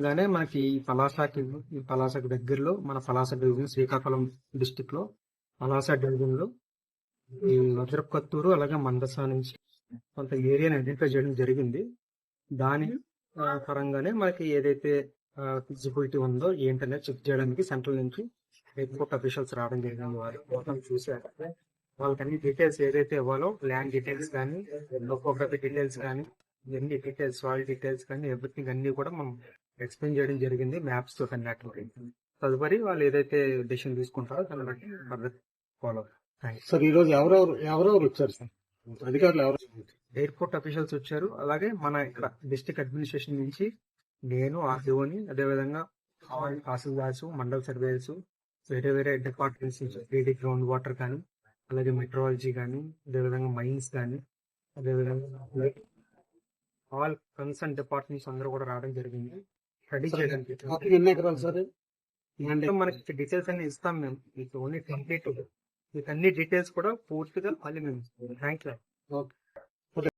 గానే మనకి ఈ పలాసకి ఈ పలాసకి దగ్గరలో మన పలాస డివిజన్ శ్రీకాకుళం డిస్టిక్లో పలాస డివిజన్లో ఈ వజ్రకత్తూరు అలాగే మందస నుంచి కొంత ఏరియాని ఐడెంటిఫై చేయడం జరిగింది. దాని పరంగానే మనకి ఏదైతే ఫిజిబిలిటీ ఉందో ఏంటనేది చెక్ చేయడానికి సెంట్రల్ నుంచి ఎయిర్పోర్ట్ అఫీషియల్స్ రావడం జరిగింది. వారు మొత్తం చూశారు. వాళ్ళకి అన్ని డీటెయిల్స్ ఏదైతే ఇవ్వాలో ల్యాండ్ డీటెయిల్స్ కానీ టోపోగ్రఫీ డీటెయిల్స్ కానీ ఎన్ని డీటెయిల్స్ సాయిల్ డీటెయిల్స్ కానీ ఎవ్రీథింగ్ అన్ని కూడా మనం ఎక్స్ప్లెయిన్ చేయడం జరిగింది మ్యాప్స్తో కన్నట్టు తదుపరి వాళ్ళు ఏదైతే డెసిషన్ తీసుకుంటారో దాన్ని బట్టి ఫర్దర్ ఫాలో సార్ ఈ రోజు ఎవరెవరు ఎవరెవరు వచ్చారు సార్? అధికారులు ఎవరు ఎయిర్పోర్ట్ అఫీషియల్స్ వచ్చారు. అలాగే మన ఇక్కడ డిస్ట్రిక్ట్ అడ్మినిస్ట్రేషన్ నుంచి నేను ఆర్డీఓని అదేవిధంగా తహసీల్దార్స్ మండల్ సర్వేయర్స్ వేరే వేరే డిపార్ట్మెంట్స్ నుంచి ఏడీ గ్రౌండ్ వాటర్ కానీ అలాగే మెట్రాలజీ కానీ అదేవిధంగా మైన్స్ కానీ అదేవిధంగా ఆల్ కన్సర్న్ డిపార్ట్మెంట్స్ అందరూ కూడా రావడం జరిగింది. స్టడీ చేయడానికి మొత్తం ఎన్ని ఎకరాలు సార్? అంటే మనకి డీటెయిల్స్ అన్ని ఇస్తాం మేము. మీకు ఓన్లీ కంప్లీట్ మీకు అన్ని డీటెయిల్స్ కూడా పూర్తిగా మళ్ళీ మేము థ్యాంక్ యూ ఓకే